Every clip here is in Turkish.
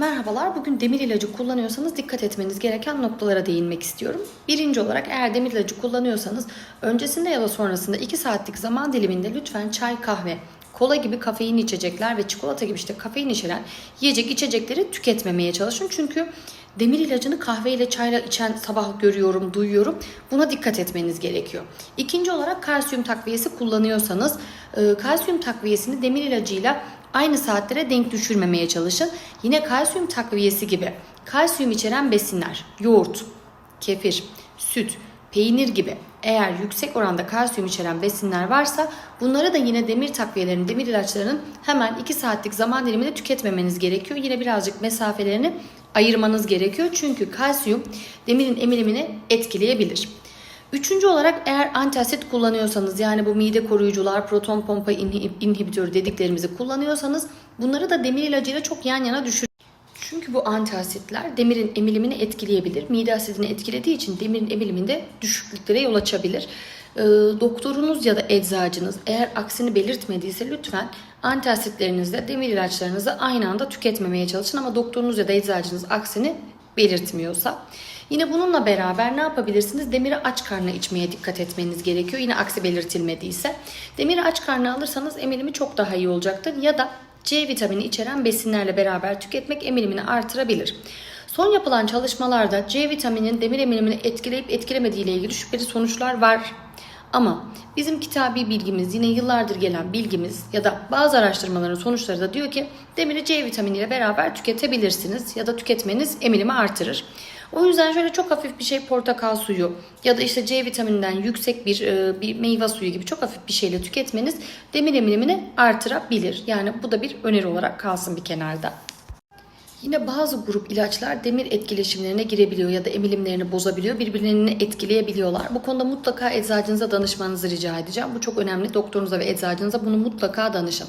Merhabalar, bugün demir ilacı kullanıyorsanız dikkat etmeniz gereken noktalara değinmek istiyorum. Birinci olarak eğer demir ilacı kullanıyorsanız öncesinde ya da sonrasında 2 saatlik zaman diliminde lütfen çay, kahve, kola gibi kafein içecekler ve çikolata gibi işte kafein içeren yiyecek içecekleri tüketmemeye çalışın. Çünkü demir ilacını kahveyle çayla içen sabah görüyorum, duyuyorum. Buna dikkat etmeniz gerekiyor. İkinci olarak kalsiyum takviyesi kullanıyorsanız e, kalsiyum takviyesini demir ilacıyla aynı saatlere denk düşürmemeye çalışın. Yine kalsiyum takviyesi gibi kalsiyum içeren besinler, yoğurt, kefir, süt, peynir gibi eğer yüksek oranda kalsiyum içeren besinler varsa bunları da yine demir takviyelerinin, demir ilaçlarının hemen 2 saatlik zaman diliminde tüketmemeniz gerekiyor. Yine birazcık mesafelerini ayırmanız gerekiyor. Çünkü kalsiyum demirin emilimini etkileyebilir. Üçüncü olarak eğer antasit kullanıyorsanız yani bu mide koruyucular, proton pompa inhi- inhibitörü dediklerimizi kullanıyorsanız bunları da demir ilacıyla çok yan yana düşür. Çünkü bu antiasitler demirin emilimini etkileyebilir. Mide asidini etkilediği için demirin emiliminde düşüklüklere yol açabilir. Ee, doktorunuz ya da eczacınız eğer aksini belirtmediyse lütfen antiasitlerinizle demir ilaçlarınızı aynı anda tüketmemeye çalışın ama doktorunuz ya da eczacınız aksini belirtmiyorsa. Yine bununla beraber ne yapabilirsiniz? Demiri aç karnına içmeye dikkat etmeniz gerekiyor. Yine aksi belirtilmediyse. Demiri aç karnına alırsanız emilimi çok daha iyi olacaktır. Ya da C vitamini içeren besinlerle beraber tüketmek emilimini artırabilir. Son yapılan çalışmalarda C vitamininin demir emilimini etkileyip etkilemediği ile ilgili şüpheli sonuçlar var. Ama bizim kitabi bilgimiz yine yıllardır gelen bilgimiz ya da bazı araştırmaların sonuçları da diyor ki demiri C vitaminiyle beraber tüketebilirsiniz ya da tüketmeniz emilimi artırır. O yüzden şöyle çok hafif bir şey portakal suyu ya da işte C vitamininden yüksek bir e, bir meyve suyu gibi çok hafif bir şeyle tüketmeniz demir emilimini artırabilir. Yani bu da bir öneri olarak kalsın bir kenarda. Yine bazı grup ilaçlar demir etkileşimlerine girebiliyor ya da emilimlerini bozabiliyor. Birbirlerini etkileyebiliyorlar. Bu konuda mutlaka eczacınıza danışmanızı rica edeceğim. Bu çok önemli. Doktorunuza ve eczacınıza bunu mutlaka danışın.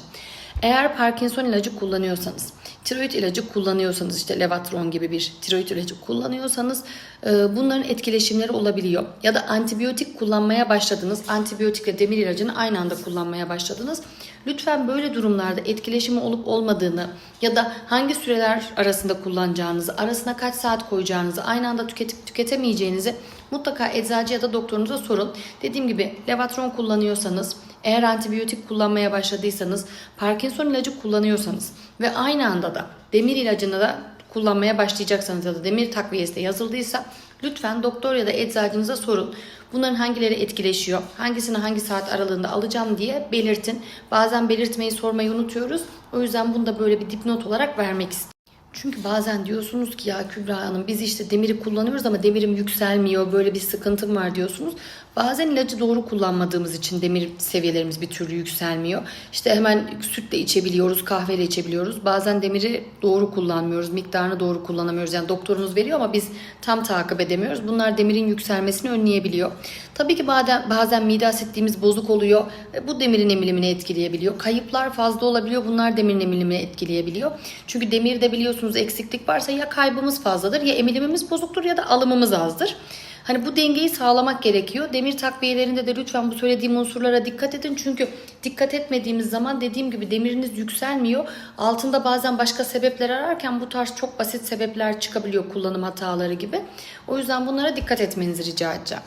Eğer Parkinson ilacı kullanıyorsanız, tiroid ilacı kullanıyorsanız işte Levatron gibi bir tiroid ilacı kullanıyorsanız e, bunların etkileşimleri olabiliyor. Ya da antibiyotik kullanmaya başladınız. Antibiyotikle demir ilacını aynı anda kullanmaya başladınız. Lütfen böyle durumlarda etkileşimi olup olmadığını ya da hangi süreler arasında kullanacağınızı, arasına kaç saat koyacağınızı, aynı anda tüketip tüketemeyeceğinizi mutlaka eczacı ya da doktorunuza sorun. Dediğim gibi Levatron kullanıyorsanız, eğer antibiyotik kullanmaya başladıysanız, Parkinson ilacı kullanıyorsanız ve aynı anda da demir ilacını da kullanmaya başlayacaksanız ya da demir takviyesi de yazıldıysa lütfen doktor ya da eczacınıza sorun. Bunların hangileri etkileşiyor, hangisini hangi saat aralığında alacağım diye belirtin. Bazen belirtmeyi sormayı unutuyoruz. O yüzden bunu da böyle bir dipnot olarak vermek istedim. Çünkü bazen diyorsunuz ki ya Kübra Hanım biz işte demiri kullanıyoruz ama demirim yükselmiyor böyle bir sıkıntım var diyorsunuz. Bazen ilacı doğru kullanmadığımız için demir seviyelerimiz bir türlü yükselmiyor. İşte hemen sütle içebiliyoruz, kahveyle içebiliyoruz. Bazen demiri doğru kullanmıyoruz, miktarını doğru kullanamıyoruz. Yani doktorunuz veriyor ama biz tam takip edemiyoruz. Bunlar demirin yükselmesini önleyebiliyor. Tabii ki bazen, bazen mide asitliğimiz bozuk oluyor. ve Bu demirin emilimini etkileyebiliyor. Kayıplar fazla olabiliyor. Bunlar demirin emilimini etkileyebiliyor. Çünkü demirde biliyorsunuz eksiklik varsa ya kaybımız fazladır ya emilimimiz bozuktur ya da alımımız azdır. Hani bu dengeyi sağlamak gerekiyor. Demir takviyelerinde de lütfen bu söylediğim unsurlara dikkat edin. Çünkü dikkat etmediğimiz zaman dediğim gibi demiriniz yükselmiyor. Altında bazen başka sebepler ararken bu tarz çok basit sebepler çıkabiliyor kullanım hataları gibi. O yüzden bunlara dikkat etmenizi rica edeceğim.